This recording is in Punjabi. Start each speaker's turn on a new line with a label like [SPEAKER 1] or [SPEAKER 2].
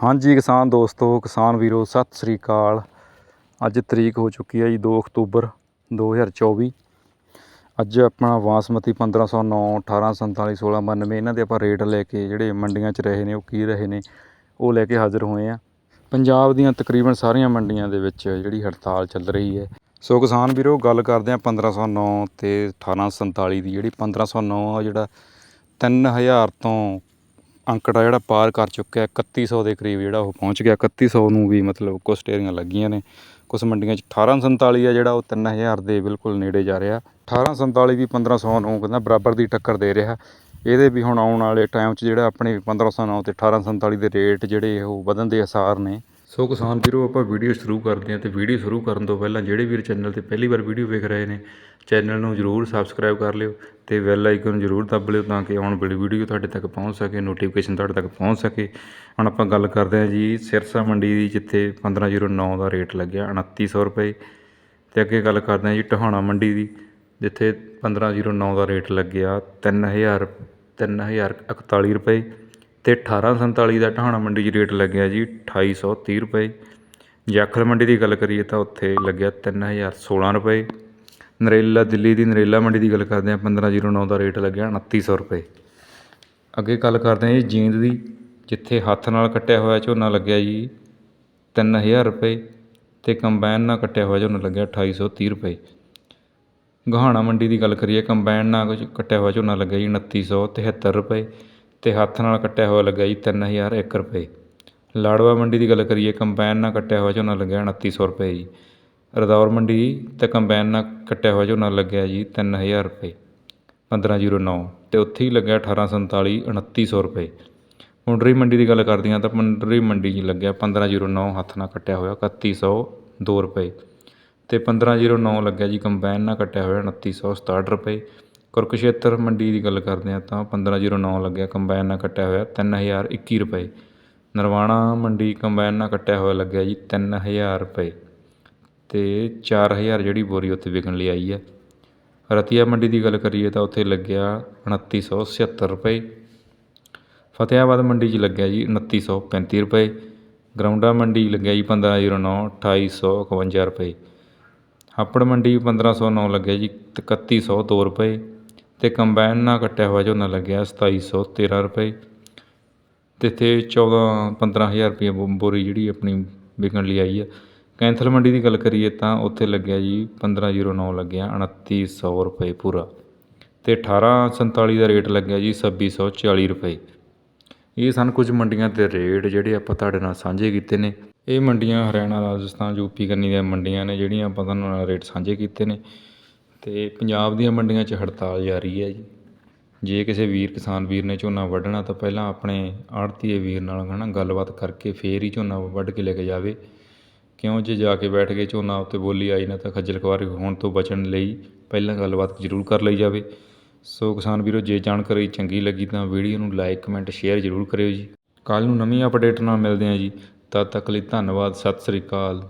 [SPEAKER 1] ਹਾਂਜੀ ਕਿਸਾਨ ਦੋਸਤੋ, ਕਿਸਾਨ ਵੀਰੋ, ਸਤਿ ਸ੍ਰੀ ਅਕਾਲ। ਅੱਜ ਤਰੀਕ ਹੋ ਚੁੱਕੀ ਹੈ ਜੀ 2 ਅਕਤੂਬਰ 2024 ਅੱਜ ਆਪਣਾ ਬਾਸਮਤੀ 1509 1847 1692 ਇਹਨਾਂ ਦੇ ਆਪਾਂ ਰੇਟ ਲੈ ਕੇ ਜਿਹੜੇ ਮੰਡੀਆਂ 'ਚ ਰਹੇ ਨੇ, ਉਹ ਕੀ ਰਹੇ ਨੇ, ਉਹ ਲੈ ਕੇ ਹਾਜ਼ਰ ਹੋਏ ਆ ਪੰਜਾਬ ਦੀਆਂ ਤਕਰੀਬਨ ਸਾਰੀਆਂ ਮੰਡੀਆਂ ਦੇ ਵਿੱਚ ਜਿਹੜੀ ਹੜਤਾਲ ਚੱਲ ਰਹੀ ਹੈ। ਸੋ ਕਿਸਾਨ ਵੀਰੋ, ਗੱਲ ਕਰਦੇ ਆ 1509 ਤੇ 1847 ਦੀ। ਜਿਹੜੀ 1509 ਆ ਜਿਹੜਾ 3000 ਤੋਂ ਅੰਕੜਾ ਜਿਹੜਾ ਪਾਰ ਕਰ ਚੁੱਕਿਆ 3100 ਦੇ ਕਰੀਬ ਜਿਹੜਾ ਉਹ ਪਹੁੰਚ ਗਿਆ। 3100 ਨੂੰ ਵੀ ਮਤਲਬ ਕੁਛ ਢੇਰੀਆਂ ਲੱਗੀਆਂ ਨੇ। ਕੁਛ ਮੰਡੀਆਂ 'ਚ 1847 ਆ ਜਿਹੜਾ, ਉਹ 3000 ਦੇ ਬਿਲਕੁਲ ਨੇੜੇ ਜਾ ਰਿਹਾ। 1847 ਵੀ 1500 ਨੂੰ ਕਹਿੰਦਾ ਬਰਾਬਰ ਦੀ ਟੱਕਰ ਦੇ ਰਿਹਾ। ਇਹਦੇ ਵੀ ਹੁਣ ਆਉਣ ਵਾਲੇ ਟਾਈਮ 'ਚ ਜਿਹੜਾ ਆਪਣੇ 1509 ਤੇ 1847 ਦੇ ਰੇਟ ਜਿਹੜੇ ਉਹ ਵਧਣ ਦੇ ਅਸਾਰ ਨੇ। ਸੋ ਕਿਸਾਨ ਵੀਰੋ, ਆਪਾਂ ਵੀਡੀਓ ਸ਼ੁਰੂ ਕਰਦੇ ਹਾਂ ਤੇ ਵੀਡੀਓ ਸ਼ੁਰੂ ਕਰਨ ਤੋਂ ਪਹਿਲਾਂ ਜਿਹੜੇ ਵੀਰ ਚੈਨਲ ਤੇ ਪਹਿਲੀ ਵਾਰ ਵੀਡੀਓ ਵੇਖ ਰਹੇ ਨੇ ਚੈਨਲ ਨੂੰ ਜਰੂਰ ਸਬਸਕ੍ਰਾਈਬ ਕਰ ਲਿਓ ਤੇ ਬੈਲ ਆਈਕਨ ਜਰੂਰ ਦੱਬ ਲਿਓ ਤਾਂ ਕਿ ਆਉਣ ਵਾਲੀ ਵੀਡੀਓ ਤੁਹਾਡੇ ਤੱਕ ਪਹੁੰਚ ਸਕੇ ਨੋਟੀਫਿਕੇਸ਼ਨ ਤੁਹਾਡੇ ਤੱਕ ਪਹੁੰਚ ਸਕੇ। ਹੁਣ ਆਪਾਂ ਗੱਲ ਕਰਦੇ ਹਾਂ ਜੀ ਸਿਰਸਾ ਮੰਡੀ ਦੀ, ਜਿੱਥੇ 1509 ਦਾ ਰੇਟ ਲੱਗਿਆ 2900 ਰੁਪਏ। ਤੇ ਅੱਗੇ ਗੱਲ ਕਰਦੇ ਹਾਂ ਜੀ ਟਹਾਣਾ ਮੰਡੀ ਦੀ, ਜਿੱਥੇ 1509 ਦਾ ਰੇਟ ਲੱਗਿਆ 3000 3041 ਰੁਪਏ। ਅਤੇ ਅਠਾਰਾਂ ਸੰਤਾਲੀ ਦਾ ਟਹਾਣਾ ਮੰਡੀ 'ਚ ਰੇਟ ਲੱਗਿਆ ਜੀ 2830 ਰੁਪਏ। ਜਾਖਲ ਮੰਡੀ ਦੀ ਗੱਲ ਕਰੀਏ ਤਾਂ ਉੱਥੇ ਲੱਗਿਆ 3016 ਰੁਪਏ। ਨਰੇਲਾ ਦਿੱਲੀ ਦੀ ਨਰੇਲਾ ਮੰਡੀ ਦੀ ਗੱਲ ਕਰਦੇ ਹਾਂ 1509 ਦਾ ਰੇਟ ਲੱਗਿਆ ਉਣੱਤੀ ਸੌ ਰੁਪਏ। ਅੱਗੇ ਗੱਲ ਕਰਦੇ ਹਾਂ ਜੀ ਜੀਂਦ ਦੀ, ਜਿੱਥੇ ਹੱਥ ਨਾਲ ਕੱਟਿਆ ਹੋਇਆ ਝੋਨਾ ਲੱਗਿਆ ਜੀ 3000 ਰੁਪਏ ਅਤੇ ਕੰਬਾਈਨ ਨਾਲ ਕੱਟਿਆ ਹੋਇਆ ਝੋਨਾ ਲੱਗਿਆ 2830 ਰੁਪਏ। ਗਹਾਣਾ ਮੰਡੀ ਦੀ ਗੱਲ ਕਰੀਏ, ਕੰਬਾਈਨ ਨਾਲ ਕੁਝ ਕੱਟਿਆ ਹੋਇਆ ਝੋਨਾ ਲੱਗਿਆ ਜੀ 2973 ਰੁਪਏ। ਅਤੇ ਹੱਥ ਨਾਲ ਕੱਟਿਆ ਹੋਇਆ ਲੱਗਿਆ ਜੀ 3001 ਰੁਪਏ। ਲਾੜਵਾ ਮੰਡੀ ਦੀ ਗੱਲ ਕਰੀਏ, ਕੰਬਾਈਨ ਨਾਲ ਕੱਟਿਆ ਹੋਇਆ ਝੋਨਾ ਲੱਗਿਆ ਉਣੱਤੀ ਸੌ ਰੁਪਏ ਜੀ। ਰਦੌਰ ਮੰਡੀ ਤੇ ਕੰਬਾਈਨ ਨਾਲ ਕੱਟਿਆ ਹੋਇਆ ਝੋਨਾ ਲੱਗਿਆ ਜੀ 3000 ਰੁਪਏ। ਪੰਦਰਾਂ ਜ਼ੀਰੋ ਨੌ ਅਤੇ ਉੱਥੇ ਹੀ ਲੱਗਿਆ 1847 2900 ਰੁਪਏ। ਮੁੰਡਰੀ ਮੰਡੀ ਦੀ ਗੱਲ ਕਰਦੇ ਹਾਂ ਤਾਂ ਮੁੰਡਰੀ ਮੰਡੀ 'ਚ ਲੱਗਿਆ 1509 ਹੱਥ ਨਾਲ ਕੱਟਿਆ ਹੋਇਆ 3102 ਰੁਪਏ। ਅਤੇ ਪੰਦਰਾਂ ਜੀਰੋ ਨੌ ਲੱਗਿਆ ਜੀ, ਕੰਬਾਈਨ ਨਾਲ ਕੱਟਿਆ ਹੋਇਆ 2967 ਰੁਪਏ। ਕੁਰਕਸ਼ੇਤਰ ਮੰਡੀ ਦੀ ਗੱਲ ਕਰਦੇ ਹਾਂ ਤਾਂ 1509 ਲੱਗਿਆ, ਕੰਬਾਈਨ ਨਾਲ ਕੱਟਿਆ ਹੋਇਆ 3021 ਰੁਪਏ। ਨਰਵਾਣਾ ਮੰਡੀ ਕੰਬਾਈਨ ਨਾਲ ਕੱਟਿਆ ਹੋਇਆ ਲੱਗਿਆ ਜੀ 3000 ਰੁਪਏ ਅਤੇ ਚਾਰ ਹਜ਼ਾਰ ਜਿਹੜੀ ਬੋਰੀ ਉੱਥੇ ਵਿਕਣ ਲਈ ਆਈ ਹੈ ਰਤੀਆ ਮੰਡੀ ਦੀ ਗੱਲ ਕਰੀਏ ਤਾਂ ਉੱਥੇ ਲੱਗਿਆ 2976 ਰੁਪਏ। ਫਤਿਆਬਾਦ ਮੰਡੀ 'ਚ ਲੱਗਿਆ ਜੀ 2935 ਰੁਪਏ। ਗਰਾਊਂਡਾ ਮੰਡੀ ਲੱਗਿਆ ਜੀ 1509 2851 ਰੁਪਏ। ਹਾਪੜ ਮੰਡੀ 1509 ਲੱਗਿਆ ਜੀ 3102 ਰੁਪਏ। ਅਤੇ ਕੰਬਾਈਨ ਨਾਲ ਕੱਟਿਆ ਹੋਇਆ ਝੋਨਾ ਲੱਗਿਆ 2713 ਰੁਪਏ। ਅਤੇ ਇੱਥੇ 14 15000 ਰੁਪਏ ਬੋ- ਬੋਰੀ ਜਿਹੜੀ ਆਪਣੀ ਵਿਕਣ ਲਈ ਆਈ ਆ। ਕੈਂਥਲ ਮੰਡੀ ਦੀ ਗੱਲ ਕਰੀਏ ਤਾਂ ਉੱਥੇ ਲੱਗਿਆ ਜੀ 1509 ਲੱਗਿਆ, ਉਣੱਤੀ ਸੌ ਰੁਪਏ ਪੂਰਾ। ਤੇ 1847 ਦਾ ਰੇਟ ਲੱਗਿਆ ਜੀ 2640 ਰੁਪਏ। ਇਹ ਸਨ ਕੁਝ ਮੰਡੀਆਂ ਦੇ ਰੇਟ ਜਿਹੜੇ ਆਪਾਂ ਤੁਹਾਡੇ ਨਾਲ ਸਾਂਝੇ ਕੀਤੇ ਨੇ। ਇਹ ਮੰਡੀਆਂ ਹਰਿਆਣਾ, ਰਾਜਸਥਾਨ ਯੂਪੀ ਕੰਨੀ ਦੀਆਂ ਮੰਡੀਆਂ ਨੇ ਜਿਹੜੀਆਂ ਆਪਾਂ ਤੁਹਾਨੂੰ ਨਾਲ ਰੇਟ ਸਾਂਝੇ ਕੀਤੇ ਨੇ। ਅਤੇ ਪੰਜਾਬ ਦੀਆਂ ਮੰਡੀਆਂ 'ਚ ਹੜਤਾਲ ਜਾਰੀ ਹੈ ਜੀ। ਜੇ ਕਿਸੇ ਵੀਰ, ਕਿਸਾਨ ਵੀਰ ਨੇ ਝੋਨਾ ਵੱਢਣਾ ਤਾਂ ਪਹਿਲਾਂ ਆਪਣੇ ਆੜਤੀਏ ਵੀਰ ਨਾਲ ਹੈ ਨਾ ਗੱਲਬਾਤ ਕਰਕੇ ਫਿਰ ਹੀ ਝੋਨਾ ਵੱਢ ਕੇ ਲੈ ਕੇ ਜਾਵੇ। ਕਿਉਂ ਜੇ ਜਾ ਕੇ ਬੈਠ ਕੇ ਝੋਨਾ ਉੱਤੇ ਬੋਲੀ ਆਈ ਨਾ ਤਾਂ ਖੱਜਲ ਖੁਆਰੀ ਹੋਣ ਤੋਂ ਬਚਣ ਲਈ ਪਹਿਲਾਂ ਗੱਲਬਾਤ ਜ਼ਰੂਰ ਕਰ ਲਈ ਜਾਵੇ। ਸੋ ਕਿਸਾਨ ਵੀਰੋ, ਜੇ ਜਾਣਕਾਰੀ ਚੰਗੀ ਲੱਗੀ ਤਾਂ ਵੀਡੀਓ ਨੂੰ ਲਾਈਕ, ਕਮੈਂਟ, ਸ਼ੇਅਰ ਜ਼ਰੂਰ ਕਰਿਓ ਜੀ। ਕੱਲ੍ਹ ਨੂੰ ਨਵੀਂ ਅਪਡੇਟ ਨਾਲ ਮਿਲਦੇ ਹਾਂ ਜੀ। ਤਦ ਤੱਕ ਲਈ ਧੰਨਵਾਦ, ਸਤਿ ਸ੍ਰੀ ਅਕਾਲ।